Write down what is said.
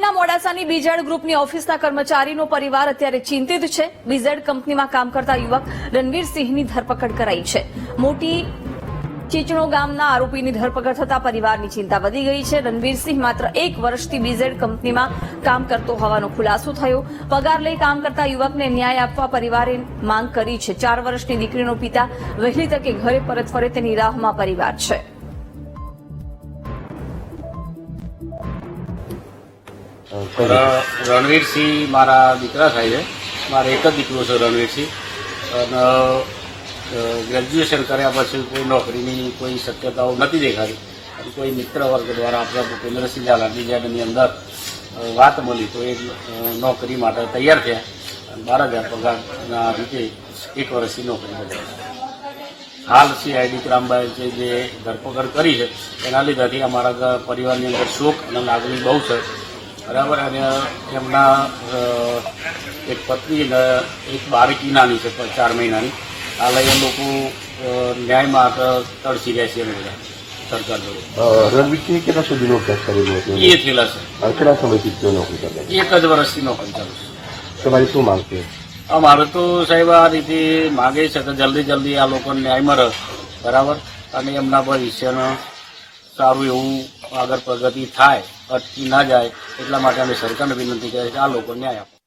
અમરાઈના મોડાસાની BZ ગ્રુપની ઓફિસના કર્મચારીનો પરિવાર અત્યારે ચિંતિત છે. બીઝેડ કંપનીમાં કામ કરતા યુવક રણવીરસિંહની ધરપકડ કરાઈ છે. મોટી ચીચણો ગામના આરોપીની ધરપકડ થતા પરિવારની ચિંતા વધી ગઈ છે. રણવીરસિંહ માત્ર એક વર્ષથી બીઝેડ કંપનીમાં કામ કરતો હોવાનો ખુલાસો થયો. પગાર લઈ કામ કરતા યુવકને ન્યાય આપવા પરિવારે માંગ કરી છે. ચાર વર્ષની દીકરીનો પિતા વહેલી તકે ઘરે પરત ફરે તેની રાહમાં પરિવાર છે. રણવીરસિંહ મારા દીકરા થાય છે. મારો એક જ દીકરો છે, રણવીરસિંહ. અને ગ્રેજ્યુએશન કર્યા પછી કોઈ નોકરીની કોઈ શક્યતાઓ નથી દેખાતી. અને કોઈ મિત્ર વર્ગ દ્વારા આપણા ભૂપેન્દ્રસિંહ ઝાલા ડિઝાઇનની અંદર વાત મળી તો એ નોકરી માટે તૈયાર થયા. અને બાર હજાર પગારના રીતે એક વર્ષની નોકરી બજાવી હાલ સીઆઈડી ક્રામબાઈ જે જે ધરપકડ કરી છે, એના લીધેથી અમારા પરિવારની અંદર શોક અને લાગણી બહુ છે. બરાબર? અને એમના એક પત્ની અને એક બાળકી નાની છે ચાર મહિનાની. હાલ એ લોકો ન્યાય માટે તડસી રહ્યા છે બધા સરકાર જોડે. રણવીરસિંહ કેટલા સુધીનો અભ્યાસ કરેલો હતો? એ થયેલા છે. કેટલા સમયથી તેઓ નોકરી કરે એક જ વર્ષથી નોકરી ચાલુ છે. તમારી શું માંગ છે? અમારે તો સાહેબ આ રીતે માગે છે કે જલ્દી જલ્દી આ લોકોને ન્યાય મળે બરાબર? અને એમના ભવિષ્યનું સારું એવું આગળ પ્રગતિ થાય, અટકી ના જાય, એટલા માટે અમે સરકારને વિનંતી કરીએ કે આ લોકો ન્યાય આપો.